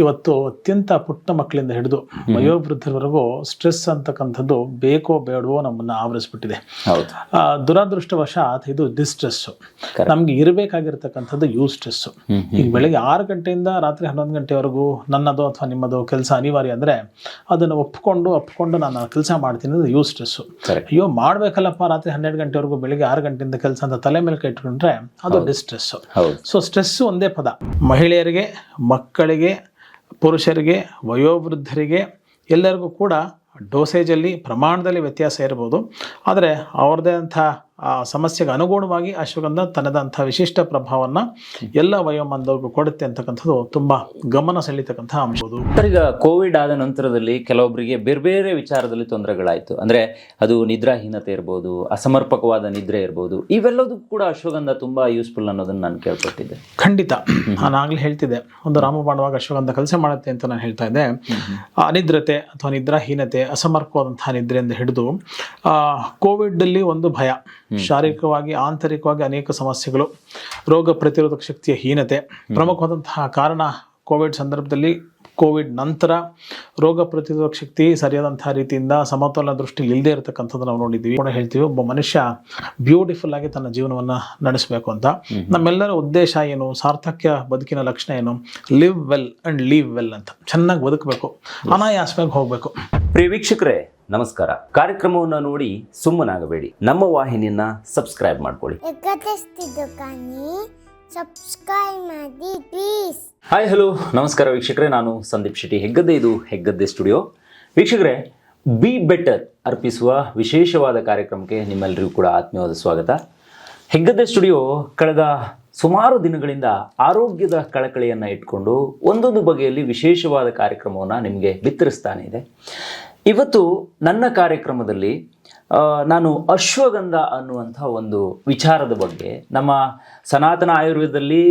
ಇವತ್ತು ಅತ್ಯಂತ ಪುಟ್ಟ ಮಕ್ಕಳಿಂದ ಹಿಡಿದು ವಯೋವೃದ್ಧರವರೆಗೂ ಸ್ಟ್ರೆಸ್ ಅಂತಕ್ಕಂಥದ್ದು ಬೇಕೋ ಬೇಡವೋ ನಮ್ಮನ್ನ ಆವರಿಸ್ಬಿಟ್ಟಿದೆ. ದುರಾದೃಷ್ಟವಶಾತ್ ಇದು ಡಿಸ್ಟ್ರೆಸ್ಸು. ನಮ್ಗೆ ಇರಬೇಕಾಗಿರ್ತಕ್ಕಂಥದ್ದು ಯೂ ಸ್ಟ್ರೆಸ್ಸು. ಈಗ ಬೆಳಗ್ಗೆ ಆರು ಗಂಟೆಯಿಂದ ರಾತ್ರಿ ಹನ್ನೊಂದು ಗಂಟೆವರೆಗೂ ನನ್ನದು ಅಥವಾ ನಿಮ್ಮದು ಕೆಲಸ ಅನಿವಾರ್ಯ ಅಂದ್ರೆ ಅದನ್ನು ಒಪ್ಕೊಂಡು ಒಪ್ಕೊಂಡು ನಾನು ಕೆಲಸ ಮಾಡ್ತೀನಿ ಅದು ಯೂ ಸ್ಟ್ರೆಸ್ಸು. ಅಯ್ಯೋ ಮಾಡ್ಬೇಕಲ್ಲಪ್ಪ ರಾತ್ರಿ ಹನ್ನೆರಡು ಗಂಟೆವರೆಗೂ ಬೆಳಿಗ್ಗೆ ಆರು ಗಂಟೆಯಿಂದ ಕೆಲಸ ಅಂತ ತಲೆ ಮೇಲೆ ಕೈ ಇಟ್ಕೊಂಡ್ರೆ ಅದು ಡಿಸ್ಟ್ರೆಸ್ಸು. ಸೊ ಸ್ಟ್ರೆಸ್ಸು ಒಂದೇ ಪದ. ಮಹಿಳೆಯರಿಗೆ ಮಕ್ಕಳಿಗೆ ಪುರುಷರಿಗೆ ವಯೋವೃದ್ಧರಿಗೆ ಎಲ್ಲರಿಗೂ ಕೂಡ ಡೋಸೇಜಲ್ಲಿ ಪ್ರಮಾಣದಲ್ಲಿ ವ್ಯತ್ಯಾಸ ಇರ್ಬೋದು. ಆದರೆ ಅವ್ರದ್ದೇ ಅಂಥ ಆ ಸಮಸ್ಯೆಗೆ ಅನುಗುಣವಾಗಿ ಅಶ್ವಗಂಧ ತನ್ನದಂಥ ವಿಶಿಷ್ಟ ಪ್ರಭಾವವನ್ನು ಎಲ್ಲ ವಯೋಮಾನದವ್ರಿಗೂ ಕೊಡುತ್ತೆ ಅಂತಕ್ಕಂಥದ್ದು ತುಂಬ ಗಮನ ಸೆಳೀತಕ್ಕಂಥ ಅಂಶ. ಅದು ಸರ್ ಈಗ ಕೋವಿಡ್ ಆದ ನಂತರದಲ್ಲಿ ಕೆಲವೊಬ್ಬರಿಗೆ ಬೇರೆ ಬೇರೆ ವಿಚಾರದಲ್ಲಿ ತೊಂದರೆಗಳಾಯಿತು. ಅಂದ್ರೆ ಅದು ನಿದ್ರಾಹೀನತೆ ಇರ್ಬೋದು ಅಸಮರ್ಪಕವಾದ ನಿದ್ರೆ ಇರ್ಬೋದು ಇವೆಲ್ಲದೂ ಕೂಡ ಅಶ್ವಗಂಧ ತುಂಬಾ ಯೂಸ್ಫುಲ್ ಅನ್ನೋದನ್ನ ನಾನು ಕೇಳ್ಕೊಟ್ಟಿದ್ದೆ. ಖಂಡಿತ. ನಾನು ಆಗಲೇ ಹೇಳ್ತಿದ್ದೆ. ಒಂದು ರಾಮಬಾಣವಾಗಿ ಅಶ್ವಗಂಧ ಕೆಲಸ ಮಾಡುತ್ತೆ ಅಂತ ನಾನು ಹೇಳ್ತಾ ಇದ್ದೆ. ಅನಿದ್ರತೆ ಅಥವಾ ನಿದ್ರಾಹೀನತೆ ಅಸಮರ್ಪವಾದಂತಹ ನಿದ್ರೆಯಿಂದ ಹಿಡಿದು ಆ, ಕೋವಿಡ್ನಲ್ಲಿ ಒಂದು ಭಯ. ಶಾರೀರಿಕವಾಗಿ ಆಂತರಿಕವಾಗಿ ಅನೇಕ ಸಮಸ್ಯೆಗಳು ರೋಗ ಪ್ರತಿರೋಧಕ ಶಕ್ತಿಯ ಹೀನತೆ. ಪ್ರಮುಖವಾದಂತಹ ಕಾರಣ ಕೋವಿಡ್ ಸಂದರ್ಭದಲ್ಲಿ ಕೋವಿಡ್ ನಂತರ ರೋಗ ಪ್ರತಿರೋಧಕ ಶಕ್ತಿ ಸರಿಯಾದಂತಹ ರೀತಿಯಿಂದ ಸಮತೋಲನ ದೃಷ್ಟಿ ಇಲ್ಲದೆ ಇರತಕ್ಕಂಥದ್ದು ನಾವು ನೋಡಿದ್ದೀವಿ. ಕೂಡ ಹೇಳ್ತೀವಿ ಒಬ್ಬ ಮನುಷ್ಯ ಬ್ಯೂಟಿಫುಲ್ ಆಗಿ ತನ್ನ ಜೀವನವನ್ನು ನಡೆಸಬೇಕು ಅಂತ. ನಮ್ಮೆಲ್ಲರ ಉದ್ದೇಶ ಏನು? ಸಾರ್ಥಕ್ಯ ಬದುಕಿನ ಲಕ್ಷಣ ಏನು? Live well and leave well ಅಂತ. ಚೆನ್ನಾಗಿ ಬದುಕಬೇಕು. ಅನಾಯಾಸವಾಗಿ ಹೋಗಬೇಕು. ಪ್ರಿಯ ವೀಕ್ಷಕರೇ ನಮಸ್ಕಾರ. ಕಾರ್ಯಕ್ರಮವನ್ನು ನೋಡಿ ಸುಮ್ಮನಾಗಬೇಡಿ. ನಮ್ಮ ವಾಹಿನಿಯನ್ನ ಸಬ್ಸ್ಕ್ರೈಬ್ ಮಾಡ್ಕೊಳ್ಳಿ. ಎಕತೆಸ್ತಿದ್ದು ಕಾನಿ ಸಬ್ಸ್ಕ್ರೈಬ್ ಮಾಡಿ ಪ್ಲೀಸ್ ಹಾಯ್ ಹಲೋ ನಮಸ್ಕಾರ ವೀಕ್ಷಕರೇ ನಾನು ಸಂದೀಪ್ ಶೆಟ್ಟಿ. ಹೆಗ್ಗದ್ದೆ ಇದು ಹೆಗ್ಗದ್ದೆ ಸ್ಟುಡಿಯೋ ವೀಕ್ಷಕರೇ ಬಿ ಬೆಟರ್ ಅರ್ಪಿಸುವ ವಿಶೇಷವಾದ ಕಾರ್ಯಕ್ರಮಕ್ಕೆ ನಿಮ್ಮೆಲ್ಲರಿಗೂ ಕೂಡ ಆತ್ಮೀಯವಾದ ಸ್ವಾಗತ. ಹೆಗ್ಗದ್ದೆ ಸ್ಟುಡಿಯೋ ಕಳೆದ ಸುಮಾರು ದಿನಗಳಿಂದ ಆರೋಗ್ಯದ ಕಳಕಳಿಯನ್ನು ಇಟ್ಕೊಂಡು ಒಂದೊಂದು ಬಗೆಯಲ್ಲಿ ವಿಶೇಷವಾದ ಕಾರ್ಯಕ್ರಮವನ್ನು ನಿಮಗೆ ಬಿತ್ತರಿಸ್ತಾನೆ ಇದೆ. ಇವತ್ತು ನನ್ನ ಕಾರ್ಯಕ್ರಮದಲ್ಲಿ ನಾನು ಅಶ್ವಗಂಧ ಅನ್ನುವಂಥ ಒಂದು ವಿಚಾರದ ಬಗ್ಗೆ, ನಮ್ಮ ಸನಾತನ ಆಯುರ್ವೇದದಲ್ಲಿ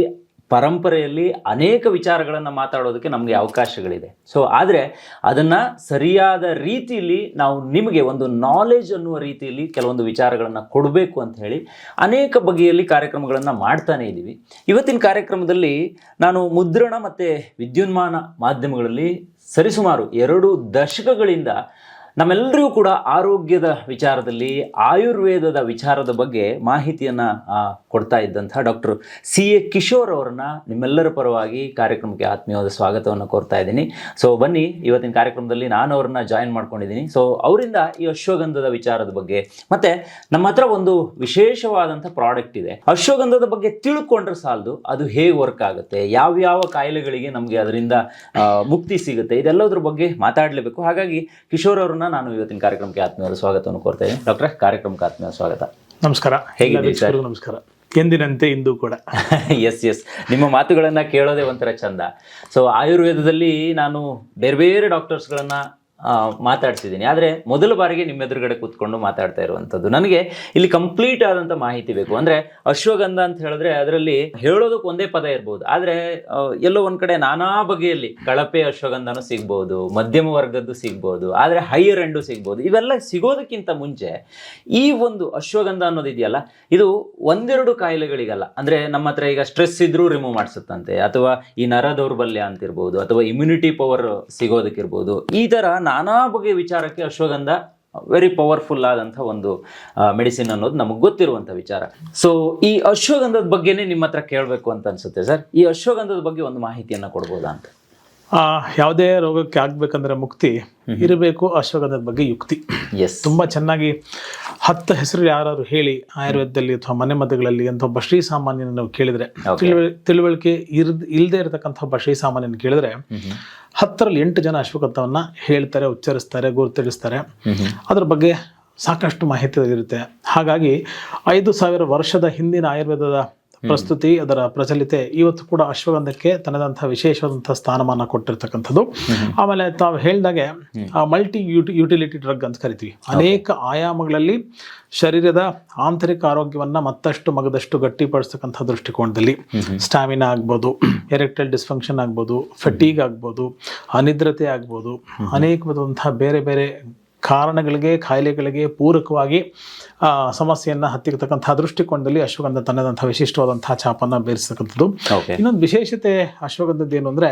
ಪರಂಪರೆಯಲ್ಲಿ ಅನೇಕ ವಿಚಾರಗಳನ್ನು ಮಾತಾಡೋದಕ್ಕೆ ನಮಗೆ ಅವಕಾಶಗಳಿದೆ. ಸೊ ಆದರೆ ಅದನ್ನು ಸರಿಯಾದ ರೀತಿಯಲ್ಲಿ ನಾವು ನಿಮಗೆ ಒಂದು ನಾಲೆಜ್ ಅನ್ನುವ ರೀತಿಯಲ್ಲಿ ಕೆಲವೊಂದು ವಿಚಾರಗಳನ್ನು ಕೊಡಬೇಕು ಅಂತ ಹೇಳಿ ಅನೇಕ ಬಗೆಯಲ್ಲಿ ಕಾರ್ಯಕ್ರಮಗಳನ್ನು ಮಾಡ್ತಾನೇ ಇದ್ದೀವಿ ಇವತ್ತಿನ ಕಾರ್ಯಕ್ರಮದಲ್ಲಿ ನಾನು ಮುದ್ರಣ ಮತ್ತು ವಿದ್ಯುನ್ಮಾನ ಮಾಧ್ಯಮಗಳಲ್ಲಿ ಸರಿಸುಮಾರು ಎರಡು ದಶಕಗಳಿಂದ ನಮ್ಮೆಲ್ಲರಿಗೂ ಕೂಡ ಆರೋಗ್ಯದ ವಿಚಾರದಲ್ಲಿ ಆಯುರ್ವೇದದ ವಿಚಾರದ ಬಗ್ಗೆ ಮಾಹಿತಿಯನ್ನು ಕೊಡ್ತಾ ಇದ್ದಂಥ ಡಾಕ್ಟರ್ ಸಿ. ಎ. ಕಿಶೋರ್ ಅವರನ್ನ ನಿಮ್ಮೆಲ್ಲರ ಪರವಾಗಿ ಕಾರ್ಯಕ್ರಮಕ್ಕೆ ಆತ್ಮೀಯವಾದ ಸ್ವಾಗತವನ್ನು ಕೋರ್ತಾ ಇದ್ದೀನಿ. ಸೊ ಬನ್ನಿ, ಇವತ್ತಿನ ಕಾರ್ಯಕ್ರಮದಲ್ಲಿ ನಾನು ಅವ್ರನ್ನ ಜಾಯಿನ್ ಮಾಡ್ಕೊಂಡಿದ್ದೀನಿ. ಸೊ ಅವರಿಂದ ಈ ಅಶ್ವಗಂಧದ ವಿಚಾರದ ಬಗ್ಗೆ. ಮತ್ತೆ, ನಮ್ಮ ಹತ್ರ ಒಂದು ವಿಶೇಷವಾದಂಥ ಪ್ರಾಡಕ್ಟ್ ಇದೆ. ಅಶ್ವಗಂಧದ ಬಗ್ಗೆ ತಿಳ್ಕೊಂಡ್ರೆ ಸಾಲದು, ಅದು ಹೇಗೆ ವರ್ಕ್ ಆಗುತ್ತೆ, ಯಾವ್ಯಾವ ಕಾಯಿಲೆಗಳಿಗೆ ನಮಗೆ ಅದರಿಂದ ಮುಕ್ತಿ ಸಿಗುತ್ತೆ, ಇದೆಲ್ಲದ್ರ ಬಗ್ಗೆ ಮಾತಾಡಲೇಬೇಕು. ಹಾಗಾಗಿ ಕಿಶೋರ್ ಅವ್ರನ್ನ ನಾನು ಇವತ್ತಿನ ಕಾರ್ಯಕ್ರಮಕ್ಕೆ ಆತ್ಮೀಯ ಸ್ವಾಗತವನ್ನು ಕೋರ್ತಾ ಡಾಕ್ಟರ್ ಕಾರ್ಯಕ್ರಮಕ್ಕೆ ಆತ್ಮೀಯ ಸ್ವಾಗತ. ನಮಸ್ಕಾರ. ಹೇಗಿದ್ದೀರಿ ಎಲ್ಲ ನಮಸ್ಕಾರ. ಎಂದಿನಂತೆ ಇಂದು ಕೂಡ. ಎಸ್ ಎಸ್ ನಿಮ್ಮ ಮಾತುಗಳನ್ನ ಕೇಳೋದೇ ಒಂಥರ ಚಂದ. ಸೊ ಆಯುರ್ವೇದದಲ್ಲಿ ನಾನು ಬೇರೆ ಬೇರೆ ಡಾಕ್ಟರ್ಸ್ಗಳನ್ನ ಮಾತಾಡ್ಸಿದ್ದೀನಿ ಆದರೆ ಮೊದಲ ಬಾರಿಗೆ ನಿಮ್ಮ ಎದುರುಗಡೆ ಕೂತ್ಕೊಂಡು ಮಾತಾಡ್ತಾ ಇರುವಂಥದ್ದು. ನನಗೆ ಇಲ್ಲಿ ಕಂಪ್ಲೀಟ್ ಆದಂಥ ಮಾಹಿತಿ ಬೇಕು. ಅಂದರೆ ಅಶ್ವಗಂಧ ಅಂತ ಹೇಳಿದ್ರೆ ಅದರಲ್ಲಿ ಹೇಳೋದಕ್ಕೆ ಒಂದೇ ಪದ ಇರ್ಬೋದು. ಆದರೆ ಎಲ್ಲೋ ಒಂದು ಕಡೆ ನಾನಾ ಬಗೆಯಲ್ಲಿ ಕಳಪೆ ಅಶ್ವಗಂಧನೂ ಸಿಗ್ಬೋದು, ಮಧ್ಯಮ ವರ್ಗದ್ದು ಸಿಗ್ಬೋದು, ಆದರೆ ಹೈಯರ್ ಎಂಡು ಸಿಗ್ಬೋದು. ಇವೆಲ್ಲ ಸಿಗೋದಕ್ಕಿಂತ ಮುಂಚೆ ಈ ಒಂದು ಅಶ್ವಗಂಧ ಅನ್ನೋದು ಇದೆಯಲ್ಲ, ಇದು ಒಂದೆರಡು ಕಾಯಿಲೆಗಳಿಗಲ್ಲ. ಅಂದರೆ ನಮ್ಮ ಹತ್ರ ಈಗ ಸ್ಟ್ರೆಸ್ ಇದ್ರೂ ರಿಮೂವ್ ಮಾಡಿಸುತ್ತಂತೆ. ಅಥವಾ ಈ ನರ ದೌರ್ಬಲ್ಯ ಅಂತಿರ್ಬೋದು, ಅಥವಾ ಇಮ್ಯುನಿಟಿ ಪವರ್ ಸಿಗೋದಕ್ಕಿರ್ಬೋದು. ಈ ಥರ ನಾನಾ ಬಗೆಯ ವಿಚಾರಕ್ಕೆ ಅಶ್ವಗಂಧ ವೆರಿ ಪವರ್ಫುಲ್ ಆದಂಥ ಒಂದು ಮೆಡಿಸಿನ್ ಅನ್ನೋದು ನಮಗೆ ಗೊತ್ತಿರುವಂಥ ವಿಚಾರ. ಸೊ ಈ ಅಶ್ವಗಂಧದ ಬಗ್ಗೆನೇ ನಿಮ್ಮ ಹತ್ರ ಕೇಳಬೇಕು ಅಂತ ಅನ್ಸುತ್ತೆ ಸರ್. ಈ ಅಶ್ವಗಂಧದ ಬಗ್ಗೆ ಒಂದು ಮಾಹಿತಿಯನ್ನು ಕೊಡ್ಬೋದಾ ಅಂತ? ಆ, ಯಾವುದೇ ರೋಗಕ್ಕೆ ಆಗಬೇಕಂದ್ರೆ ಮುಕ್ತಿ ಇರಬೇಕು ಅಶ್ವಗಂಧದ ಬಗ್ಗೆ ಯುಕ್ತಿ. ಎಸ್ ತುಂಬ ಚೆನ್ನಾಗಿ ಹತ್ತು ಹೆಸರು ಯಾರು ಹೇಳಿ ಆಯುರ್ವೇದದಲ್ಲಿ ಅಥವಾ ಮನೆ ಮದ್ದುಗಳಲ್ಲಿ ಅಂತ ಒಬ್ಬ ಶ್ರೀ ಸಾಮಾನ್ಯನ ನಾವು ಕೇಳಿದ್ರೆ ತಿಳುವಳಿ- ತಿಳುವಳಿಕೆ ಇರ್ದ ಇಲ್ಲದೆ ಇರತಕ್ಕಂಥ ಒಬ್ಬ ಶ್ರೀ ಸಾಮಾನ್ಯನ ಕೇಳಿದ್ರೆ ಹತ್ತರಲ್ಲಿ ಎಂಟು ಜನ ಅಶ್ವಗಂಧವನ್ನ ಹೇಳ್ತಾರೆ ಉಚ್ಚರಿಸ್ತಾರೆ ಗುರುತಿಸ್ತಾರೆ ಅದ್ರ ಬಗ್ಗೆ ಸಾಕಷ್ಟು ಮಾಹಿತಿ ಇರುತ್ತೆ ಹಾಗಾಗಿ ಐದು ಸಾವಿರ ವರ್ಷದ ಹಿಂದಿನ ಆಯುರ್ವೇದದ ಪ್ರಸ್ತುತಿ ಅದರ ಪ್ರಚಲಿತೆ ಇವತ್ತು ಕೂಡ ಅಶ್ವಗಂಧಕ್ಕೆ ತನ್ನದಂತಹ ವಿಶೇಷವಾದಂತಹ ಸ್ಥಾನಮಾನ ಕೊಟ್ಟಿರ್ತಕ್ಕಂಥದ್ದು. ಆಮೇಲೆ ತಾವು ಹೇಳ್ದಾಗೆ ಮಲ್ಟಿ ಯುಟಿಲಿಟಿ ಡ್ರಗ್ ಅಂತ ಕರಿತೀವಿ. ಅನೇಕ ಆಯಾಮಗಳಲ್ಲಿ ಶರೀರದ ಆಂತರಿಕ ಆರೋಗ್ಯವನ್ನ ಮತ್ತಷ್ಟು ಮಗದಷ್ಟು ಗಟ್ಟಿಪಡಿಸ್ತಕ್ಕಂಥ ದೃಷ್ಟಿಕೋನದಲ್ಲಿ. ಸ್ಟಾಮಿನಾ ಆಗ್ಬೋದು ಎರೆಕ್ಟೈಲ್ ಡಿಸ್ಫಂಕ್ಷನ್ ಆಗ್ಬೋದು ಫಟೀಗ್ ಆಗ್ಬೋದು ಅನಿದ್ರತೆ ಆಗ್ಬೋದು ಅನೇಕ ಬೇರೆ ಬೇರೆ ಕಾರಣಗಳಿಗೆ ಕಾಯಿಲೆಗಳಿಗೆ ಪೂರಕವಾಗಿ ಸಮಸ್ಯೆಯನ್ನು ಹತ್ತಿರತಕ್ಕಂಥ ದೃಷ್ಟಿಕೋನದಲ್ಲಿ ಅಶ್ವಗಂಧ ತನ್ನದಂತಹ ವಿಶಿಷ್ಟವಾದಂತಹ ಛಾಪನ್ನು ಬೇರಿಸತಕ್ಕಂಥದ್ದು. ಇನ್ನೊಂದು ವಿಶೇಷತೆ ಅಶ್ವಗಂಧದ್ದು ಏನು ಅಂದರೆ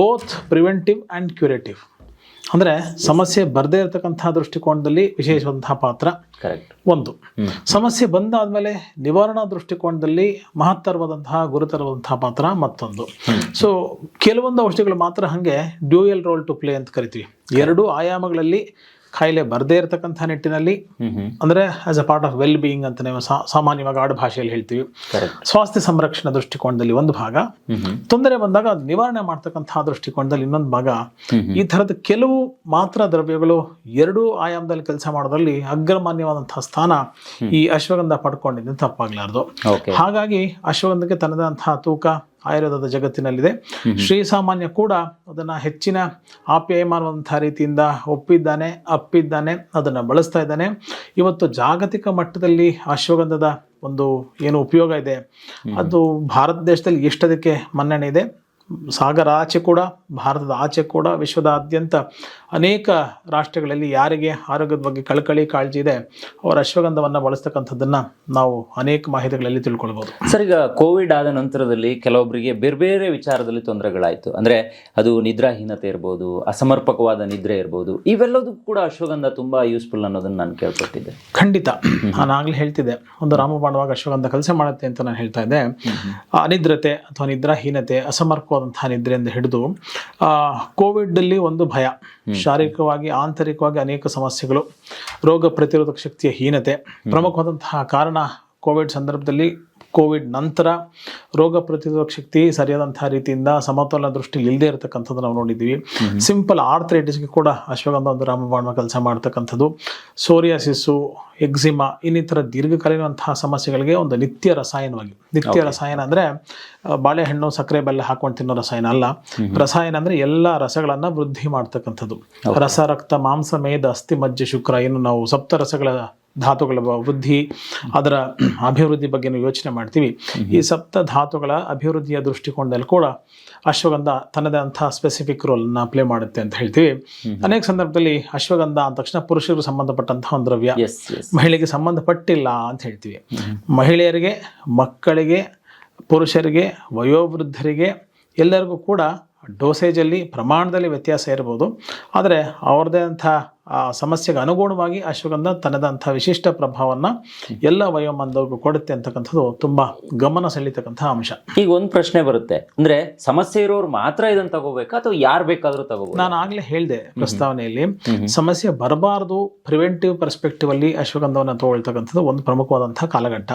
ಬೋತ್ ಪ್ರಿವೆಂಟಿವ್ ಆ್ಯಂಡ್ ಕ್ಯೂರೇಟಿವ್ ಅಂದರೆ ಸಮಸ್ಯೆ ಬರದೇ ಇರತಕ್ಕಂತಹ ದೃಷ್ಟಿಕೋನದಲ್ಲಿ ವಿಶೇಷವಾದಂತಹ ಪಾತ್ರ ಒಂದು. ಸಮಸ್ಯೆ ಬಂದಾದ್ಮೇಲೆ ನಿವಾರಣಾ ದೃಷ್ಟಿಕೋನದಲ್ಲಿ ಮಹತ್ತರವಾದಂತಹ ಗುರುತರವಾದಂತಹ ಪಾತ್ರ ಮತ್ತೊಂದು. ಸೊ ಕೆಲವೊಂದು ಔಷಧಿಗಳು ಮಾತ್ರ ಹಾಗೆ ಡ್ಯೂಯಲ್ ರೋಲ್ ಟು ಪ್ಲೇ ಅಂತ ಕರಿತೀವಿ. ಎರಡು ಆಯಾಮಗಳಲ್ಲಿ ಕಾಯಿಲೆ ಬರದೇ ಇರತಕ್ಕಂಥ ನಿಟ್ಟಿನಲ್ಲಿ ಅಂದರೆ as a part of well being ಅಂತ ನಾವು ಸಾ- ಸಾಮಾನ್ಯವಾಗಿ ಆಡು ಭಾಷೆಯಲ್ಲಿ ಹೇಳ್ತೀವಿ. ಸ್ವಾಸ್ಥ್ಯ ಸಂರಕ್ಷಣಾ ದೃಷ್ಟಿಕೋನದಲ್ಲಿ ಒಂದು ಭಾಗ. ತೊಂದರೆ ಬಂದಾಗ ಅದು ನಿವಾರಣೆ ಮಾಡ್ತಕ್ಕಂತಹ ದೃಷ್ಟಿಕೋನದಲ್ಲಿ ಇನ್ನೊಂದು ಭಾಗ. ಈ ತರದ ಕೆಲವು ಮಾತ್ರ ದ್ರವ್ಯಗಳು ಎರಡೂ ಆಯಾಮದಲ್ಲಿ ಕೆಲಸ ಮಾಡೋದ್ರಲ್ಲಿ ಅಗ್ರಮಾನ್ಯವಾದಂತಹ ಸ್ಥಾನ ಈ ಅಶ್ವಗಂಧ ಪಡ್ಕೊಂಡಿದ್ದು ತಪ್ಪಾಗ್ಲಾರ್ದು. ಹಾಗಾಗಿ ಅಶ್ವಗಂಧಕ್ಕೆ ತನ್ನದಂತಹ ತೂಕ ಆಯುರ್ವೇದದ ಜಗತ್ತಿನಲ್ಲಿದೆ. ಶ್ರೀಸಾಮಾನ್ಯ ಕೂಡ ಅದನ್ನ ಹೆಚ್ಚಿನ ಆಪ್ಯಾಯಮಾನವಂತಹ ರೀತಿಯಿಂದ ಒಪ್ಪಿದ್ದಾನೆ ಅಪ್ಪಿದ್ದಾನೆ ಅದನ್ನು ಬಳಸ್ತಾ ಇದ್ದಾನೆ. ಇವತ್ತು ಜಾಗತಿಕ ಮಟ್ಟದಲ್ಲಿ ಅಶ್ವಗಂಧದ ಒಂದು ಏನು ಉಪಯೋಗ ಇದೆ. ಅದು ಭಾರತ ದೇಶದಲ್ಲಿ ಎಷ್ಟದಕ್ಕೆ ಮನ್ನಣೆ ಇದೆ? ಸಾಗರ ಆಚೆ ಕೂಡ ಭಾರತದ ಆಚೆ ಕೂಡ ವಿಶ್ವದಾದ್ಯಂತ ಅನೇಕ ರಾಷ್ಟ್ರಗಳಲ್ಲಿ ಯಾರಿಗೆ ಆರೋಗ್ಯದ ಬಗ್ಗೆ ಕಳಕಳಿ ಕಾಳಜಿ ಇದೆ ಅವರ ಅಶ್ವಗಂಧವನ್ನು ಬಳಸ್ತಕ್ಕಂಥದ್ದನ್ನು ನಾವು ಅನೇಕ ಮಾಹಿತಿಗಳಲ್ಲಿ ತಿಳ್ಕೊಳ್ಬೋದು. ಸರ್ ಈಗ ಕೋವಿಡ್ ಆದ ನಂತರದಲ್ಲಿ ಕೆಲವೊಬ್ಬರಿಗೆ ಬೇರೆ ಬೇರೆ ವಿಚಾರದಲ್ಲಿ ತೊಂದರೆಗಳಾಯಿತು. ಅಂದರೆ ಅದು ನಿದ್ರಾಹೀನತೆ ಇರ್ಬೋದು ಅಸಮರ್ಪಕವಾದ ನಿದ್ರೆ ಇರ್ಬೋದು ಇವೆಲ್ಲದೂ ಕೂಡ ಅಶ್ವಗಂಧ ತುಂಬ ಯೂಸ್ಫುಲ್ ಅನ್ನೋದನ್ನು ನಾನು ಕೇಳ್ಕೊಟ್ಟಿದ್ದೆ. ಖಂಡಿತ. ನಾನು ಆಗಲೇ ಹೇಳ್ತಿದ್ದೆ. ಒಂದು ರಾಮಬಾಣವಾಗಿ ಅಶ್ವಗಂಧ ಕೆಲಸ ಮಾಡುತ್ತೆ ಅಂತ ನಾನು ಹೇಳ್ತಾ ಇದ್ದೆ. ಅನಿದ್ರತೆ ಅಥವಾ ನಿದ್ರಾಹೀನತೆ ಅಸಮರ್ಪವಾದಂತಹ ನಿದ್ರೆಯಿಂದ ಹಿಡಿದು ಆ ಕೋವಿಡ್ ಅಲ್ಲಿ ಒಂದು ಭಯ. ಶಾರೀರಿಕವಾಗಿ ಆಂತರಿಕವಾಗಿ ಅನೇಕ ಸಮಸ್ಯೆಗಳು. ರೋಗ ಪ್ರತಿರೋಧಕ ಶಕ್ತಿಯ ಹೀನತೆ. ಪ್ರಮುಖವಾದಂತಹ ಕಾರಣ ಕೋವಿಡ್ ಸಂದರ್ಭದಲ್ಲಿ ಕೋವಿಡ್ ನಂತರ ರೋಗ ಪ್ರತಿರೋಧಕ ಶಕ್ತಿ ಸರಿಯಾದಂತಹ ರೀತಿಯಿಂದ ಸಮತೋಲನ ದೃಷ್ಟಿ ಇಲ್ಲದೆ ಇರತಕ್ಕಂಥದ್ದು ನಾವು ನೋಡಿದ್ದೀವಿ. ಸಿಂಪಲ್ ಆರ್ಥ್ರೈಟಿಸ್ಗೆ ಕೂಡ ಅಶ್ವಗಂಧ ಒಂದು ರಾಮಬಾಣ ಕೆಲಸ ಮಾಡ್ತಕ್ಕಂಥದ್ದು. ಸೋರಿಯಾಸಿಸ್ಸು ಎಕ್ಸಿಮಾ ಇನ್ನಿತರ ದೀರ್ಘಕಾಲೀನಂತಹ ಸಮಸ್ಯೆಗಳಿಗೆ ಒಂದು ನಿತ್ಯ ರಸಾಯನವಾಗಿ. ನಿತ್ಯ ರಸಾಯನ ಅಂದರೆ ಬಾಳೆಹಣ್ಣು ಸಕ್ಕರೆ ಬೆಲ್ಲ ಹಾಕೊಂಡು ತಿನ್ನೋ ರಸಾಯನ ಅಲ್ಲ. ರಸಾಯನ ಅಂದರೆ ಎಲ್ಲ ರಸಗಳನ್ನು ವೃದ್ಧಿ ಮಾಡ್ತಕ್ಕಂಥದ್ದು. ರಸ ರಕ್ತ ಮಾಂಸ ಮೇದ ಅಸ್ಥಿ ಮಜ್ಜೆ ಶುಕ್ರ ಏನು ನಾವು ಸಪ್ತ ರಸಗಳ ಧಾತುಗಳ ವೃದ್ಧಿ ಅದರ ಅಭಿವೃದ್ಧಿ ಬಗ್ಗೆ ಯೋಚನೆ ಮಾಡ್ತೀವಿ. ಈ ಸಪ್ತ ಧಾತುಗಳ ಅಭಿವೃದ್ಧಿಯ ದೃಷ್ಟಿಕೋನದಲ್ಲಿ ಕೂಡ ಅಶ್ವಗಂಧ ತನ್ನದೇ ಅಂತಹ ಸ್ಪೆಸಿಫಿಕ್ ರೋಲನ್ನು ಪ್ಲೇ ಮಾಡುತ್ತೆ ಅಂತ ಹೇಳ್ತೀವಿ. ಅನೇಕ ಸಂದರ್ಭದಲ್ಲಿ ಅಶ್ವಗಂಧ ಅಂದ ತಕ್ಷಣ ಪುರುಷರಿಗೆ ಸಂಬಂಧಪಟ್ಟಂತಹ ಒಂದು ದ್ರವ್ಯ. ಮಹಿಳೆಗೆ ಸಂಬಂಧಪಟ್ಟಿಲ್ಲ ಅಂತ ಹೇಳ್ತೀವಿ. ಮಹಿಳೆಯರಿಗೆ ಮಕ್ಕಳಿಗೆ ಪುರುಷರಿಗೆ ವಯೋವೃದ್ಧರಿಗೆ ಎಲ್ಲರಿಗೂ ಕೂಡ ಡೋಸೇಜಲ್ಲಿ ಪ್ರಮಾಣದಲ್ಲಿ ವ್ಯತ್ಯಾಸ ಇರ್ಬೋದು. ಆದರೆ ಅವ್ರದ್ದೇ ಅಂಥ ಆ ಸಮಸ್ಯೆಗೆ ಅನುಗುಣವಾಗಿ ಅಶ್ವಗಂಧ ತನ್ನದಂಥ ವಿಶಿಷ್ಟ ಪ್ರಭಾವವನ್ನು ಎಲ್ಲ ವಯೋಮಾನದವ್ರಿಗೂ ಕೊಡುತ್ತೆ ಅಂತಕ್ಕಂಥದ್ದು ತುಂಬ ಗಮನ ಸೆಳೀತಕ್ಕಂಥ ಅಂಶ. ಈಗ ಒಂದು ಪ್ರಶ್ನೆ ಬರುತ್ತೆ. ಅಂದ್ರೆ ಸಮಸ್ಯೆ ಇರೋರು ಮಾತ್ರ ಇದನ್ನ ತಗೋಬೇಕಾ? ಅಥವಾ ಯಾರು ಬೇಕಾದರೂ ತಗೋಬೇಕು ನಾನು ಆಗ್ಲೇ ಹೇಳಿದೆ ಪ್ರಸ್ತಾವನೆಯಲ್ಲಿ. ಸಮಸ್ಯೆ ಬರಬಾರದು ಪ್ರಿವೆಂಟಿವ್ ಪರ್ಸ್ಪೆಕ್ಟಿವ್ ಅಲ್ಲಿ ಅಶ್ವಗಂಧವನ್ನು ತಗೊಳ್ತಕ್ಕಂಥದ್ದು ಒಂದು ಪ್ರಮುಖವಾದಂಥ ಕಾಲಘಟ್ಟ.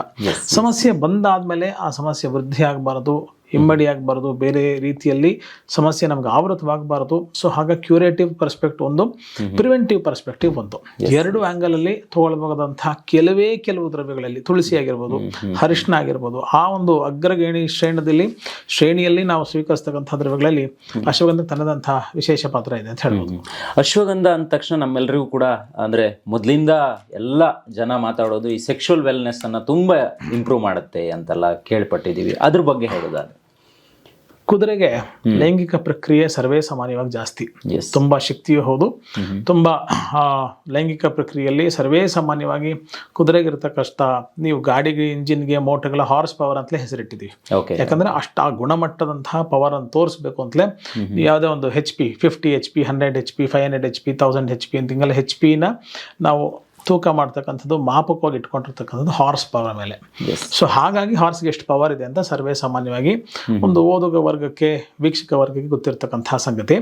ಸಮಸ್ಯೆ ಬಂದಾದ್ಮೇಲೆ ಆ ಸಮಸ್ಯೆ ವೃದ್ಧಿ ಆಗಬಾರದು ಇಮ್ಮಡಿ ಆಗಬಾರದು ಬೇರೆ ರೀತಿಯಲ್ಲಿ ಸಮಸ್ಯೆ ನಮ್ಗೆ ಆವೃತವಾಗಬಾರದು. ಸೊ ಹಾಗಾಗಿ ಕ್ಯೂರೇಟಿವ್ ಪರ್ಸ್ಪೆಕ್ಟ್ ಒಂದು ಪ್ರಿವೆಂಟಿವ್ ಪರ್ಸ್ಪೆಕ್ಟಿವ್ ಒಂದು. ಎರಡು ಆಂಗಲ್ ಅಲ್ಲಿ ತಗೊಳ್ಬಹುದಂತಹ ಕೆಲವೇ ಕೆಲವು ದ್ರವ್ಯಗಳಲ್ಲಿ ತುಳಸಿ ಆಗಿರ್ಬೋದು ಹರಿಷ್ಣ ಆಗಿರ್ಬೋದು ಆ ಒಂದು ಅಗ್ರಗೇಣಿ ಶ್ರೇಣದಲ್ಲಿ ಶ್ರೇಣಿಯಲ್ಲಿ ನಾವು ಸ್ವೀಕರಿಸ್ತಕ್ಕಂಥ ದ್ರವ್ಯಗಳಲ್ಲಿ ಅಶ್ವಗಂಧ ತನ್ನದಂತಹ ವಿಶೇಷ ಪಾತ್ರ ಇದೆ ಅಂತ ಹೇಳ್ಬೋದು. ಅಶ್ವಗಂಧ ಅಂದ ತಕ್ಷಣ ನಮ್ಮೆಲ್ಲರಿಗೂ ಕೂಡ ಅಂದ್ರೆ ಮೊದಲಿಂದ ಎಲ್ಲ ಜನ ಮಾತಾಡೋದು ಈ ಸೆಕ್ಷುವಲ್ ವೆಲ್ನೆಸ್ ಅನ್ನ ತುಂಬಾ ಇಂಪ್ರೂವ್ ಮಾಡುತ್ತೆ ಅಂತೆಲ್ಲ ಕೇಳ್ಪಟ್ಟಿದ್ದೀವಿ. ಅದ್ರ ಬಗ್ಗೆ ಹೇಳೋದಾದ್ರೆ. ಕುದುರೆಗೆ ಲೈಂಗಿಕ ಪ್ರಕ್ರಿಯೆ ಸರ್ವೇ ಸಾಮಾನ್ಯವಾಗಿ ಜಾಸ್ತಿ. ತುಂಬಾ ಶಕ್ತಿಯೂ ಹೌದು. ತುಂಬಾ ಲೈಂಗಿಕ ಪ್ರಕ್ರಿಯೆಯಲ್ಲಿ ಸರ್ವೇ ಸಾಮಾನ್ಯವಾಗಿ ಕುದುರೆಗಿರ್ತಕ್ಕಷ್ಟ ನೀವು ಗಾಡಿಗೆ ಇಂಜಿನ್ಗೆ ಮೋಟರ್ಗಳ ಹಾರ್ಸ್ ಪವರ್ ಅಂತಲೇ ಹೆಸರಿಟ್ಟಿದ್ದೀವಿ. ಓಕೆ ಯಾಕಂದ್ರೆ ಅಷ್ಟು ಆ ಗುಣಮಟ್ಟದಂತಹ ಪವರ್ ಅನ್ನು ತೋರಿಸ್ಬೇಕು ಅಂತಲೇ ಯಾವುದೇ ಒಂದು H P fifty H P hundred H P five hundred H P thousand H P ಅಂತ ಹಿಂಗೆಲ್ಲ ಹೆಚ್ ಪಿನ ನಾವು ತೂಕ ಮಾಡ್ತಕ್ಕಂಥದ್ದು ಮಾಪಕವಾಗಿ ಇಟ್ಕೊಂಡಿರ್ತಕ್ಕಂಥದ್ದು ಹಾರ್ಸ್ ಪವರ್ ಮೇಲೆ. ಸೊ ಹಾಗಾಗಿ ಹಾರ್ಸ್ಗೆ ಎಷ್ಟು ಪವರ್ ಇದೆ ಅಂತ ಸರ್ವೇ ಸಾಮಾನ್ಯವಾಗಿ ಒಂದು ಓದುಗ ವರ್ಗಕ್ಕೆ ವೀಕ್ಷಕ ವರ್ಗಕ್ಕೆ ಗೊತ್ತಿರ್ತಕ್ಕಂತಹ ಸಂಗತಿ.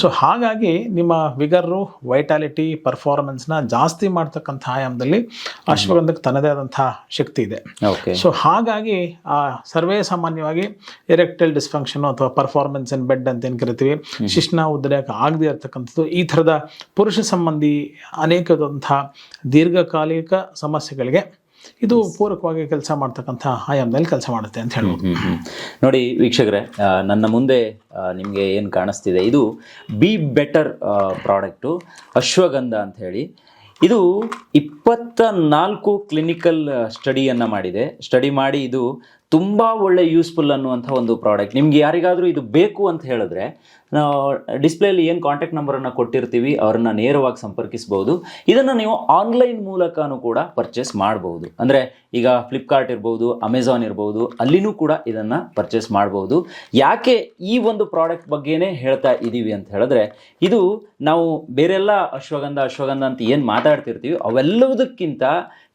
ಸೊ ಹಾಗಾಗಿ ನಿಮ್ಮ ವಿಗರ್ರು ವೈಟಾಲಿಟಿ ಪರ್ಫಾರ್ಮೆನ್ಸ್ನ ಜಾಸ್ತಿ ಮಾಡ್ತಕ್ಕಂಥ ಆಯಾಮದಲ್ಲಿ ಅಶ್ವಗಂಧಕ್ಕೆ ತನ್ನದೇ ಆದಂತಹ ಶಕ್ತಿ ಇದೆ. ಸೊ ಹಾಗಾಗಿ ಆ ಸರ್ವೇ ಸಾಮಾನ್ಯವಾಗಿ ಎರೆಕ್ಟೈಲ್ ಡಿಸ್ಫಂಕ್ಷನ್ ಅಥವಾ ಪರ್ಫಾರ್ಮೆನ್ಸ್ ಇನ್ ಬೆಡ್ ಅಂತ ಏನು ಕರಿತೀವಿ ಶಿಶ್ನ ಉದ್ರೇಕ ಆಗದೇ ಇರತಕ್ಕಂಥದ್ದು ಈ ಥರದ ಪುರುಷ ಸಂಬಂಧಿ ಅನೇಕದಂತಹ ದೀರ್ಘಕಾಲಿಕ ಸಮಸ್ಯೆಗಳಿಗೆ ಇದು ಪೂರಕವಾಗಿ ಕೆಲಸ ಮಾಡ್ತಕ್ಕಂಥ ಆಯಾಮದಲ್ಲಿ ಕೆಲಸ ಮಾಡುತ್ತೆ ಅಂತ ಹೇಳ್ಬೋದು. ನೋಡಿ ವೀಕ್ಷಕರೇ ನನ್ನ ಮುಂದೆ ನಿಮಗೆ ಏನು ಕಾಣಿಸ್ತಿದೆ? ಇದು ಬಿ ಬೆಟರ್ ಪ್ರಾಡಕ್ಟು ಅಶ್ವಗಂಧ ಅಂತ ಹೇಳಿ. ಇದು ಇಪ್ಪತ್ತ ನಾಲ್ಕು ಕ್ಲಿನಿಕಲ್ ಸ್ಟಡಿಯನ್ನು ಮಾಡಿದೆ. ಸ್ಟಡಿ ಮಾಡಿ ಇದು ತುಂಬಾ ಒಳ್ಳೆ ಯೂಸ್ಫುಲ್ ಅನ್ನುವಂಥ ಒಂದು ಪ್ರಾಡಕ್ಟ್ ನಿಮ್ಗೆ ಯಾರಿಗಾದರೂ ಇದು ಬೇಕು ಅಂತ ಹೇಳಿದ್ರೆ ಡಿಸ್ಪ್ಲೇಲಿ ಏನು ಕಾಂಟ್ಯಾಕ್ಟ್ ನಂಬರನ್ನು ಕೊಟ್ಟಿರ್ತೀವಿ, ಅವ್ರನ್ನ ನೇರವಾಗಿ ಸಂಪರ್ಕಿಸಬಹುದು ಇದನ್ನು ನೀವು ಆನ್ಲೈನ್ ಮೂಲಕನೂ ಕೂಡ ಪರ್ಚೇಸ್ ಮಾಡ್ಬೋದು. ಅಂದರೆ ಈಗ ಫ್ಲಿಪ್ಕಾರ್ಟ್ ಇರ್ಬೋದು ಅಮೆಝಾನ್ ಇರ್ಬೋದು, ಅಲ್ಲಿನೂ ಕೂಡ ಇದನ್ನು ಪರ್ಚೇಸ್ ಮಾಡ್ಬೋದು. ಯಾಕೆ ಈ ಒಂದು ಪ್ರಾಡಕ್ಟ್ ಬಗ್ಗೆನೇ ಹೇಳ್ತಾ ಇದ್ದೀವಿ ಅಂತ ಹೇಳಿದ್ರೆ, ಇದು ನಾವು ಬೇರೆಲ್ಲ ಅಶ್ವಗಂಧ ಅಶ್ವಗಂಧ ಅಂತ ಏನು ಮಾತಾಡ್ತಿರ್ತೀವಿ, ಅವೆಲ್ಲವುದಕ್ಕಿಂತ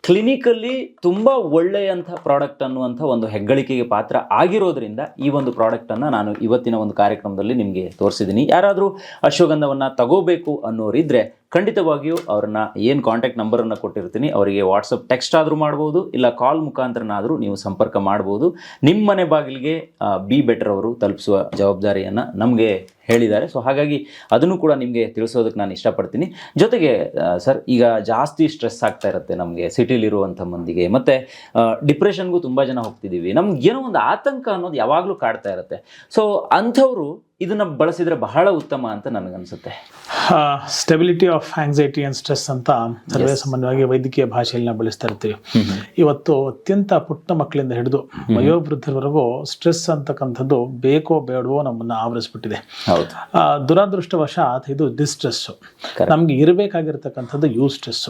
ಕ್ಲಿನಿಕಲ್ಲಿ ತುಂಬ ಒಳ್ಳೆಯಂಥ ಪ್ರಾಡಕ್ಟ್ ಅನ್ನುವಂಥ ಒಂದು ಹೆಗ್ಗಳಿಕೆಗೆ ಪಾತ್ರ ಆಗಿರೋದ್ರಿಂದ ಈ ಒಂದು ಪ್ರಾಡಕ್ಟನ್ನು ನಾನು ಇವತ್ತಿನ ಒಂದು ಕಾರ್ಯಕ್ರಮದಲ್ಲಿ ನಿಮಗೆ ತೋರಿಸಿದ್ದೀನಿ. ಯಾರಾದರೂ ಅಶ್ವಗಂಧವನ್ನು ತಗೋಬೇಕು ಅನ್ನೋರಿದ್ದರೆ ಖಂಡಿತವಾಗಿಯೂ ಅವ್ರನ್ನ ಏನು ಕಾಂಟ್ಯಾಕ್ಟ್ ನಂಬರನ್ನು ಕೊಟ್ಟಿರ್ತೀನಿ, ಅವರಿಗೆ ವಾಟ್ಸಪ್ ಟೆಕ್ಸ್ಟ್ ಆದರೂ ಮಾಡ್ಬೋದು, ಇಲ್ಲ ಕಾಲ್ ಮುಖಾಂತರನಾದರೂ ನೀವು ಸಂಪರ್ಕ ಮಾಡ್ಬೋದು. ನಿಮ್ಮ ಮನೆ ಬಾಗಿಲಿಗೆ ಬಿ ಬೆಟರ್ ಅವರು ತಲುಪಿಸುವ ಜವಾಬ್ದಾರಿಯನ್ನು ನಮಗೆ ಹೇಳಿದ್ದಾರೆ. ಸೊ ಹಾಗಾಗಿ ಅದನ್ನು ಕೂಡ ನಿಮಗೆ ತಿಳಿಸೋದಕ್ಕೆ ನಾನು ಇಷ್ಟಪಡ್ತೀನಿ. ಜೊತೆಗೆ ಸರ್ ಈಗ ಜಾಸ್ತಿ ಸ್ಟ್ರೆಸ್ ಆಗ್ತಾ ಇರುತ್ತೆ ನಮಗೆ ಸಿಟಿಲಿರುವಂಥ ಮಂದಿಗೆ. ಮತ್ತು ಡಿಪ್ರೆಷನ್ಗೂ ತುಂಬ ಜನ ಹೋಗ್ತಿದ್ದೀವಿ. ನಮ್ಗೆ ಏನೋ ಒಂದು ಆತಂಕ ಅನ್ನೋದು ಯಾವಾಗಲೂ ಕಾಡ್ತಾ ಇರುತ್ತೆ. ಸೊ ಅಂಥವರು ಇದನ್ನು ಬಳಸಿದರೆ ಬಹಳ ಉತ್ತಮ ಅಂತ ನನಗನ್ಸುತ್ತೆ. Stability of anxiety and stress ಅಂತ ಸರ್ವೇ ಸಾಮಾನ್ಯವಾಗಿ ವೈದ್ಯಕೀಯ ಭಾಷೆಯಲ್ಲಿ ನಾವು ಬಳಸ್ತಾ ಇರ್ತೀವಿ. ಇವತ್ತು ಅತ್ಯಂತ ಪುಟ್ಟ ಮಕ್ಕಳಿಂದ ಹಿಡಿದು ವಯೋವೃದ್ಧರವರೆಗೂ ಸ್ಟ್ರೆಸ್ ಅಂತಕ್ಕಂಥದ್ದು ಬೇಕೋ ಬೇಡವೋ ನಮ್ಮನ್ನ ಆವರಿಸ್ಬಿಟ್ಟಿದೆ. ದುರದೃಷ್ಟವಶಾತ್ ಇದು ಡಿಸ್ಟ್ರೆಸ್ಸು ನಮ್ಗೆ ಇರಬೇಕಾಗಿರ್ತಕ್ಕಂಥದ್ದು ಯೂ ಸ್ಟ್ರೆಸ್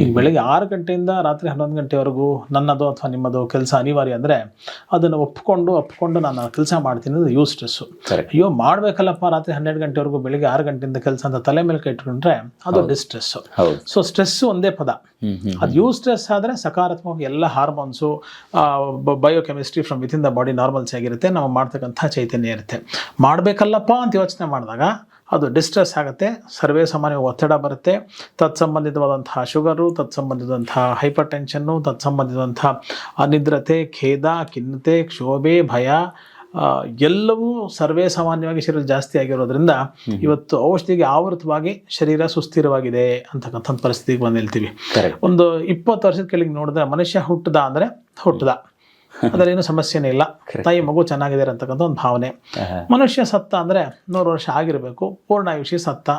ಈಗ ಬೆಳಗ್ಗೆ ಆರು ಗಂಟೆಯಿಂದ ರಾತ್ರಿ ಹನ್ನೊಂದು ಗಂಟೆವರೆಗೂ ನನ್ನದು ಅಥವಾ ನಿಮ್ಮದು ಕೆಲಸ ಅನಿವಾರ್ಯ ಅಂದ್ರೆ ಅದನ್ನು ಒಪ್ಕೊಂಡು ಒಪ್ಕೊಂಡು ನಾನು ಕೆಲಸ ಮಾಡ್ತೀನಿ ಅದು ಯೂ ಸ್ಟ್ರೆಸ್ ಅಯ್ಯೋ ಮಾಡ್ಬೇಕಲ್ಲಪ್ಪ ರಾತ್ರಿ ಹನ್ನೆರಡು ಗಂಟೆವರೆಗೂ ಬೆಳಿಗ್ಗೆ ಆರು ಗಂಟೆಯಿಂದ ಕೆಲಸ ಅಂತ ತಲೆ ಮೇಲೆ ಇಟ್ಕೊಂಡ್ರೆ ಅದು ಡಿಸ್ಟ್ರೆಸ್ಸು ಸೊ ಸ್ಟ್ರೆಸ್ ಒಂದೇ ಪದ. ಅದು ಯೂ ಸ್ಟ್ರೆಸ್ ಆದ್ರೆ ಸಕಾರಾತ್ಮಕ ಎಲ್ಲ hormones biochemistry from within the body normals ಆಗಿರುತ್ತೆ. ನಾವು ಮಾಡ್ತಕ್ಕಂಥ ಚೈತನ್ಯ ಇರುತ್ತೆ. ಮಾಡಬೇಕಲ್ಲಪ್ಪ ಅಂತ ಯೋಚನೆ ಮಾಡಿದಾಗ ಅದು ಡಿಸ್ಟ್ರೆಸ್ ಆಗುತ್ತೆ ಸರ್ವೇ ಸಾಮಾನ್ಯ ಒತ್ತಡ ಬರುತ್ತೆ. ತತ್ಸಂಬಂಧಿತವಾದಂತಹ ಶುಗರು ತತ್ಸಂಬಂಧಿತವಂತಹ ಹೈಪರ್ ಟೆನ್ಷನ್ನು ತತ್ಸಂಬಂಧಿತವಂತಹ ಅನಿದ್ರತೆ ಖೇದ ಖಿನ್ನತೆ ಕ್ಷೋಭೆ ಭಯ ಎಲ್ಲವೂ ಸರ್ವೇ ಸಾಮಾನ್ಯವಾಗಿ ಶರೀರ ಜಾಸ್ತಿ ಆಗಿರೋದ್ರಿಂದ ಇವತ್ತು ಔಷಧಿಗೆ ಆವೃತವಾಗಿ ಶರೀರ ಸುಸ್ಥಿರವಾಗಿದೆ ಅಂತಕ್ಕಂಥ ಪರಿಸ್ಥಿತಿಗೆ ಬಂದು ನಿಲ್ತೀವಿ. ಒಂದು ಇಪ್ಪತ್ತು ವರ್ಷದ ಕೆಳಗೆ ನೋಡಿದ್ರೆ ಮನುಷ್ಯ ಹುಟ್ಟದ ಅಂದರೆ ಹುಟ್ಟದ. ಅದರೇನು ಸಮಸ್ಯೆನೇ ಇಲ್ಲ. ತಾಯಿ ಮಗು ಚೆನ್ನಾಗಿದೆ ಅಂತಕ್ಕಂಥ ಒಂದು ಭಾವನೆ. ಮನುಷ್ಯ ಸತ್ತ ಅಂದ್ರೆ ನೂರು ವರ್ಷ ಆಗಿರಬೇಕು ಪೂರ್ಣಾಯುಷಿ ಸತ್ತ.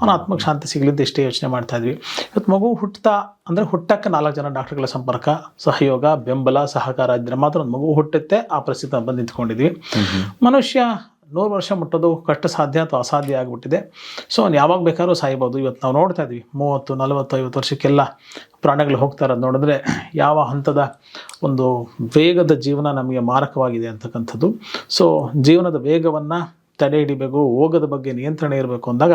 ಅವನ ಆತ್ಮಕ್ಕೆ ಶಾಂತಿ ಸಿಗಲಿ ಅಂತ ಇಷ್ಟೇ ಯೋಚನೆ ಮಾಡ್ತಾ ಇದ್ವಿ. ಇವತ್ತು ಮಗು ಹುಟ್ಟತಾ ಅಂದ್ರೆ ಹುಟ್ಟಕ್ಕೆ ನಾಲ್ಕು ಜನ ಡಾಕ್ಟರ್ಗಳ ಸಂಪರ್ಕ ಸಹಯೋಗ ಬೆಂಬಲ ಸಹಕಾರ ಇದ್ರೆ ಮಾತ್ರ ಒಂದು ಮಗು ಹುಟ್ಟುತ್ತೆ ಆ ಪರಿಸ್ಥಿತಿ ಬಂದು ನಿಂತ್ಕೊಂಡಿದ್ವಿ. ಮನುಷ್ಯ ನೂರು ವರ್ಷ ಮುಟ್ಟೋದು ಕಷ್ಟ ಸಾಧ್ಯ ಅಥವಾ ಅಸಾಧ್ಯ ಆಗಿಬಿಟ್ಟಿದೆ. ಸೊ ಅವ್ನು ಯಾವಾಗ ಬೇಕಾದ್ರೂ ಸಾಯ್ಬೋದು. ಇವತ್ತು ನಾವು ನೋಡ್ತಾ ಇದ್ವಿ. ಮೂವತ್ತು, ನಲವತ್ತು, ಐವತ್ತು ವರ್ಷಕ್ಕೆಲ್ಲ ಪ್ರಾಣಿಗಳು ಹೋಗ್ತಾ ಇರೋದು ನೋಡಿದ್ರೆ ಯಾವ ಹಂತದ ಒಂದು ವೇಗದ ಜೀವನ ನಮಗೆ ಮಾರಕವಾಗಿದೆ ಅಂತಕ್ಕಂಥದ್ದು. ಸೊ ಜೀವನದ ವೇಗವನ್ನು ತಡೆ ಹಿಡಿಬೇಕು, ಹೋಗದ ಬಗ್ಗೆ ನಿಯಂತ್ರಣ ಇರಬೇಕು ಅಂದಾಗ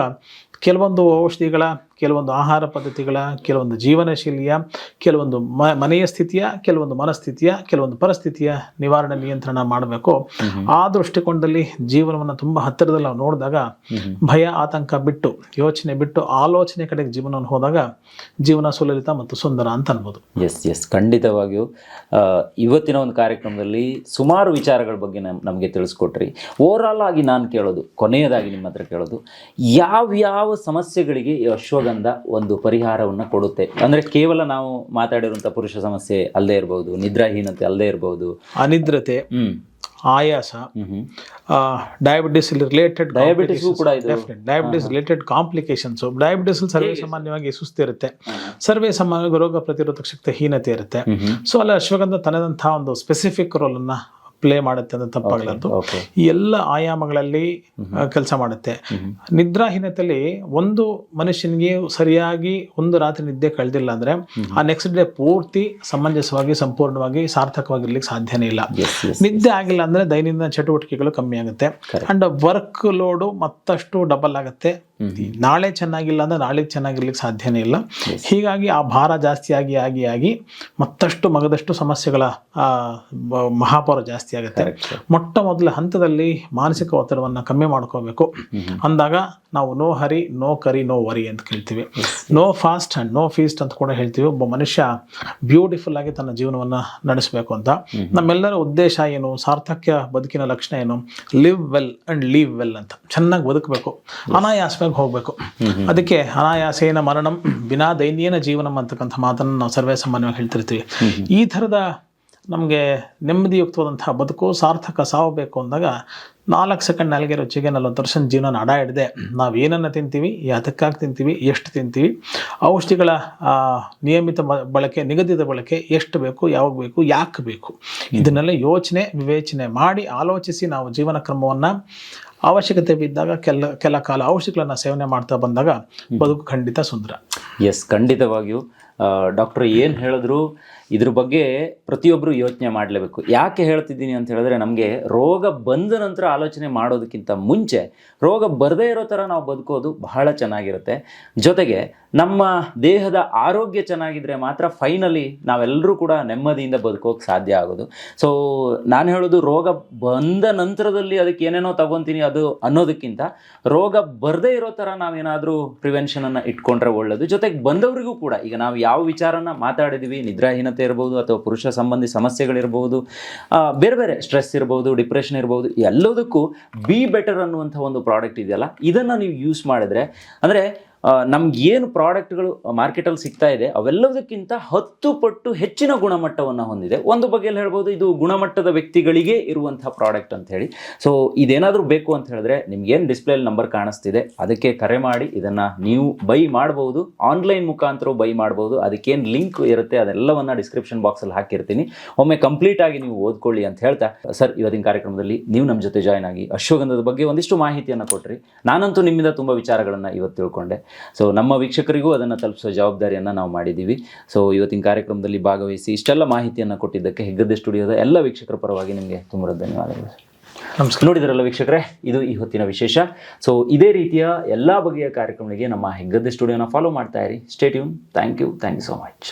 ಕೆಲವೊಂದು ಔಷಧಿಗಳ ಕೆಲವೊಂದು ಆಹಾರ ಪದ್ಧತಿಗಳ ಕೆಲವೊಂದು ಜೀವನ ಶೈಲಿಯ ಕೆಲವೊಂದು ಮ ಮನೆಯ ಸ್ಥಿತಿಯ ಕೆಲವೊಂದು ಮನಸ್ಥಿತಿಯ ಕೆಲವೊಂದು ಪರಿಸ್ಥಿತಿಯ ನಿವಾರಣೆ ನಿಯಂತ್ರಣ ಮಾಡಬೇಕು. ಆ ದೃಷ್ಟಿಕೋನದಲ್ಲಿ ಜೀವನವನ್ನು ತುಂಬ ಹತ್ತಿರದಲ್ಲಿ ನಾವು ನೋಡಿದಾಗ ಭಯ ಆತಂಕ ಬಿಟ್ಟು ಯೋಚನೆ ಬಿಟ್ಟು ಆಲೋಚನೆ ಕಡೆಗೆ ಜೀವನವನ್ನು ಹೋದಾಗ ಜೀವನ ಸುಲಲಿತ ಮತ್ತು ಸುಂದರ ಅಂತ ಅನ್ಬೋದು. ಎಸ್ ಎಸ್ ಖಂಡಿತವಾಗಿಯೂ. ಇವತ್ತಿನ ಒಂದು ಕಾರ್ಯಕ್ರಮದಲ್ಲಿ ಸುಮಾರು ವಿಚಾರಗಳ ಬಗ್ಗೆ ನಮ್ ನಮಗೆ ತಿಳಿಸ್ಕೊಟ್ರಿ. ಓವರಾಲ್ ಆಗಿ ನಾನು ಕೇಳೋದು ಕೊನೆಯದಾಗಿ ನಿಮ್ಮ ಹತ್ರ ಕೇಳೋದು ಯಾವ್ಯಾವ ಸಮಸ್ಯೆಗಳಿಗೆ ಈ ಅಶ್ವಗಂಧ ಒಂದು ಪರಿಹಾರವನ್ನು ಕೊಡುತ್ತೆ. ಅಂದ್ರೆ ಕೇವಲ ನಾವು ಮಾತಾಡಿರುವಂತ ಪುರುಷ ಸಮಸ್ಯೆ ಅಲ್ಲದೆ ಇರಬಹುದು ನಿದ್ರಾಹೀನತೆ ಅಲ್ಲದೆ ಇರಬಹುದು ಅನಿದ್ರತೆ ಹ್ಮ್. ಆಯಾಸ ಹ್ಮ್. ಹ್ಮ್ ಡಯಾಬಿಟಿಸ್ ರಿಲೇಟೆಡ್ ಡಯಾಬಿಟಿಸ್ ಕೂಡ ಇದು. ಡಯಾಬಿಟಿಸ್ ರಿಲೇಟೆಡ್ ಕಾಂಪ್ಲಿಕೇಶನ್ಸ್ ಡಯಾಬಿಟಿಸ್ ಸರ್ವೇ ಸಾಮಾನ್ಯವಾಗಿ ಸುಸ್ತಿರುತ್ತೆ. ಸರ್ವೇ ಸಾಮಾನ್ಯವಾಗಿ ರೋಗ ಪ್ರತಿರೋಧಕ ಶಕ್ತಿ ಹೀನತೆ ಇರುತ್ತೆ. ಸೊ ಅಲ್ಲಿ ಅಶ್ವಗಂಧ ತನ್ನದಂತಹ ಒಂದು ಸ್ಪೆಸಿಫಿಕ್ ರೋಲ್ ಅನ್ನ ಪ್ಲೇ ಮಾಡುತ್ತೆ ಅಂತ ತಪ್ಪಾಗಲಂತು ಓಕೆ ಈ ಎಲ್ಲ ಆಯಾಮಗಳಲ್ಲಿ ಕೆಲಸ ಮಾಡುತ್ತೆ. ನಿದ್ರಾಹೀನತೆಯಲ್ಲಿ ಒಂದು ಮನುಷ್ಯನಿಗೆ ಸರಿಯಾಗಿ ಒಂದು ರಾತ್ರಿ ನಿದ್ದೆ ಕಳೆದಿಲ್ಲ ಅಂದ್ರೆ ಆ ನೆಕ್ಸ್ಟ್ ಡೇ ಪೂರ್ತಿ ಸಮಂಜಸವಾಗಿ ಸಂಪೂರ್ಣವಾಗಿ ಸಾರ್ಥಕವಾಗಿರ್ಲಿಕ್ಕೆ ಸಾಧ್ಯನೇ ಇಲ್ಲ. ನಿದ್ದೆ ಆಗಿಲ್ಲ ಅಂದ್ರೆ ದೈನಂದಿನ ಚಟುವಟಿಕೆಗಳು ಕಮ್ಮಿ ಆಗುತ್ತೆ. ಅಂಡ್ ವರ್ಕ್ ಲೋಡು ಮತ್ತಷ್ಟು ಡಬಲ್ ಆಗುತ್ತೆ. ನಾಳೆ ಚೆನ್ನಾಗಿಲ್ಲ ಅಂದ್ರೆ ನಾಳೆ ಚೆನ್ನಾಗಿರ್ಲಿಕ್ಕೆ ಸಾಧ್ಯನೇ ಇಲ್ಲ. ಹೀಗಾಗಿ ಆ ಭಾರ ಜಾಸ್ತಿ ಆಗಿ ಆಗಿ ಆಗಿ ಮತ್ತಷ್ಟು ಮಗದಷ್ಟು ಸಮಸ್ಯೆಗಳ ಮಹಾಪೌರ ಜಾಸ್ತಿ ಆಗುತ್ತೆ. ಮೊಟ್ಟ ಮೊದಲ ಹಂತದಲ್ಲಿ ಮಾನಸಿಕ ಒತ್ತಡವನ್ನು ಕಮ್ಮಿ ಮಾಡ್ಕೋಬೇಕು. ಅಂದಾಗ ನಾವು no hurry no curry no worry ಅಂತ ಕೇಳ್ತೀವಿ no fast and no feast ಅಂತ ಕೂಡ ಹೇಳ್ತೀವಿ. ಒಬ್ಬ ಮನುಷ್ಯ ಬ್ಯೂಟಿಫುಲ್ ಆಗಿ ತನ್ನ ಜೀವನವನ್ನ ನಡೆಸಬೇಕು ಅಂತ. ನಮ್ಮೆಲ್ಲರ ಉದ್ದೇಶ ಏನು? ಸಾರ್ಥಕ್ಯ ಬದುಕಿನ ಲಕ್ಷಣ ಏನು? Live well and leave well ಅಂತ. ಚೆನ್ನಾಗಿ ಬದುಕಬೇಕು. ಅನಾಯಾಸವಾಗಿ ಹೋಗಬೇಕು. ಅದಕ್ಕೆ ಅನಾಯಾಸೇನ ಮರಣಂ ವಿನಾ ದೈನ್ಯನ ಜೀವನಂ ಅಂತಕ್ಕಂಥ ಮಾತನ್ನು ನಾವು ಸರ್ವೇ ಸಾಮಾನ್ಯವಾಗಿ ಹೇಳ್ತಿರ್ತೀವಿ. ಈ ಥರದ ನಮಗೆ ನೆಮ್ಮದಿಯುಕ್ತವಾದಂತಹ ಬದುಕು ಸಾರ್ಥಕ ಸಾವು ಬೇಕು ಅಂದಾಗ ನಾಲ್ಕು ಸೆಕೆಂಡ್ ನಾಲ್ಗೆ ರುಚಿಗೆ ನಲ್ವತ್ತು ವರ್ಷ ಜೀವನ ನಡ ಹಿಡಿದೆ ನಾವು ಏನನ್ನು ತಿಂತೀವಿ ಯಾತಕ್ಕಾಗಿ ತಿಂತೀವಿ ಎಷ್ಟು ತಿಂತೀವಿ ಔಷಧಿಗಳ ನಿಯಮಿತ ಬಳಕೆ ನಿಗದಿತ ಬಳಕೆ ಎಷ್ಟು ಬೇಕು ಯಾವಾಗ ಬೇಕು ಯಾಕೆ ಬೇಕು. ಇದನ್ನೆಲ್ಲ ಯೋಚನೆ ವಿವೇಚನೆ ಮಾಡಿ ಆಲೋಚಿಸಿ ನಾವು ಜೀವನ ಕ್ರಮವನ್ನು ಅವಶ್ಯಕತೆ ಬಿದ್ದಾಗ ಕೆಲ ಕೆಲ ಕಾಲ ಔಷಧಿಗಳನ್ನು ಸೇವನೆ ಮಾಡ್ತಾ ಬಂದಾಗ ಬದುಕು ಖಂಡಿತ ಸುಂದರ. ಎಸ್ ಖಂಡಿತವಾಗಿಯೂ ಡಾಕ್ಟರ್ ಏನು ಹೇಳಿದ್ರು ಇದ್ರ ಬಗ್ಗೆ ಪ್ರತಿಯೊಬ್ಬರು ಯೋಚನೆ ಮಾಡಲೇಬೇಕು. ಯಾಕೆ ಹೇಳ್ತಿದ್ದೀನಿ ಅಂತ ಹೇಳಿದ್ರೆ ನಮಗೆ ರೋಗ ಬಂದ ನಂತರ ಆಲೋಚನೆ ಮಾಡೋದಕ್ಕಿಂತ ಮುಂಚೆ ರೋಗ ಬರದೇ ಇರೋ ಥರ ನಾವು ಬದುಕೋದು ಬಹಳ ಚೆನ್ನಾಗಿರುತ್ತೆ. ಜೊತೆಗೆ ನಮ್ಮ ದೇಹದ ಆರೋಗ್ಯ ಚೆನ್ನಾಗಿದ್ರೆ ಮಾತ್ರ ಫೈನಲಿ ನಾವೆಲ್ಲರೂ ಕೂಡ ನೆಮ್ಮದಿಯಿಂದ ಬದುಕೋಕೆ ಸಾಧ್ಯ ಆಗೋದು. ಸೊ ನಾನು ಹೇಳೋದು ರೋಗ ಬಂದ ನಂತರದಲ್ಲಿ ಅದಕ್ಕೆ ಏನೇನೋ ತಗೊತೀನಿ ಅದು ಅನ್ನೋದಕ್ಕಿಂತ ರೋಗ ಬರದೇ ಇರೋ ಥರ ನಾವೇನಾದರೂ ಪ್ರಿವೆನ್ಷನನ್ನು ಇಟ್ಕೊಂಡ್ರೆ ಒಳ್ಳೆಯದು ಜೊತೆಗೆ ಬಂದವರಿಗೂ ಕೂಡ, ಈಗ ನಾವು ಯಾವ ವಿಚಾರನ ಮಾತಾಡಿದ್ದೀವಿ ನಿದ್ರಾಹೀನತೆ ಇರ್ಬೋದು ಅಥವಾ ಪುರುಷ ಸಂಬಂಧಿ ಸಮಸ್ಯೆಗಳಿರ್ಬೋದು ಬೇರೆ ಬೇರೆ ಸ್ಟ್ರೆಸ್ ಇರ್ಬೋದು ಡಿಪ್ರೆಷನ್ ಇರ್ಬೋದು, ಎಲ್ಲದಕ್ಕೂ ಬಿ ಬೆಟರ್ ಅನ್ನುವಂಥ ಒಂದು ಪ್ರಾಡಕ್ಟ್ ಇದೆಯಲ್ಲ? ಇದನ್ನು ನೀವು ಯೂಸ್ ಮಾಡಿದ್ರೆ, ಅಂದರೆ ನಮ್ಗೇನು ಪ್ರಾಡಕ್ಟ್ಗಳು ಮಾರ್ಕೆಟಲ್ಲಿ ಸಿಗ್ತಾ ಇದೆ, ಅವೆಲ್ಲದಕ್ಕಿಂತ ಹತ್ತು ಪಟ್ಟು ಹೆಚ್ಚಿನ ಗುಣಮಟ್ಟವನ್ನು ಹೊಂದಿದೆ. ಒಂದು ಬಗೆಯಲ್ಲಿ ಹೇಳ್ಬೋದು, ಇದು ಗುಣಮಟ್ಟದ ವ್ಯಕ್ತಿಗಳಿಗೆ ಇರುವಂಥ ಪ್ರಾಡಕ್ಟ್ ಅಂತ ಹೇಳಿ. ಸೊ ಇದೇನಾದರೂ ಬೇಕು ಅಂತ ಹೇಳಿದ್ರೆ ನಿಮ್ಗೇನು ಡಿಸ್ಪ್ಲೇಲಿ ನಂಬರ್ ಕಾಣಿಸ್ತಿದೆ, ಅದಕ್ಕೆ ಕರೆ ಮಾಡಿ, ಇದನ್ನು ನೀವು ಬೈ ಮಾಡ್ಬೋದು ಆನ್ಲೈನ್ ಮುಖಾಂತರ ಬೈ ಮಾಡ್ಬೋದು, ಅದಕ್ಕೇನು ಲಿಂಕ್ ಇರುತ್ತೆ ಅದೆಲ್ಲವನ್ನು ಡಿಸ್ಕ್ರಿಪ್ಷನ್ ಬಾಕ್ಸಲ್ಲಿ ಹಾಕಿರ್ತೀನಿ. ಒಮ್ಮೆ ಕಂಪ್ಲೀಟ್ ಆಗಿ ನೀವು ಓದ್ಕೊಳ್ಳಿ ಅಂತ ಹೇಳ್ತಾ, ಸರ್, ಇವತ್ತಿನ ಕಾರ್ಯಕ್ರಮದಲ್ಲಿ ನೀವು ನಮ್ಮ ಜೊತೆ ಜಾಯ್ನ್ ಆಗಿ ಅಶ್ವಗಂಧದ ಬಗ್ಗೆ ಒಂದಿಷ್ಟು ಮಾಹಿತಿಯನ್ನು ಕೊಟ್ರಿ. ನಾನಂತೂ ನಿಮ್ಮಿಂದ ತುಂಬ ವಿಚಾರಗಳನ್ನು ಇವತ್ತು ತಿಳ್ಕೊಂಡೆ. ಸೊ ನಮ್ಮ ವೀಕ್ಷಕರಿಗೂ ಅದನ್ನು ತಲುಪಿಸೋ ಜವಾಬ್ದಾರಿಯನ್ನು ನಾವು ಮಾಡಿದ್ದೀವಿ. ಸೊ ಇವತ್ತಿನ ಕಾರ್ಯಕ್ರಮದಲ್ಲಿ ಭಾಗವಹಿಸಿ ಇಷ್ಟೆಲ್ಲ ಮಾಹಿತಿಯನ್ನು ಕೊಟ್ಟಿದ್ದಕ್ಕೆ ಹೆಗ್ಗದ್ದೆ ಸ್ಟುಡಿಯೋದ ಎಲ್ಲ ವೀಕ್ಷಕರ ಪರವಾಗಿ ನಿಮಗೆ ತುಂಬ ಧನ್ಯವಾದಗಳು. ನಮಸ್ಕಾರ. ನೋಡಿದ್ರಲ್ಲ ವೀಕ್ಷಕರೇ ಇದು ಈ ಹೊತ್ತಿನ ವಿಶೇಷ. ಸೊ ಇದೇ ರೀತಿಯ ಎಲ್ಲ ಬಗೆಯ ಕಾರ್ಯಕ್ರಮಗಳಿಗೆ ನಮ್ಮ ಹೆಗ್ಗದ್ದೆ ಸ್ಟುಡಿಯೋನ ಫಾಲೋ ಮಾಡ್ತಾ ಇರಿ. Stay tuned thank you thank you so much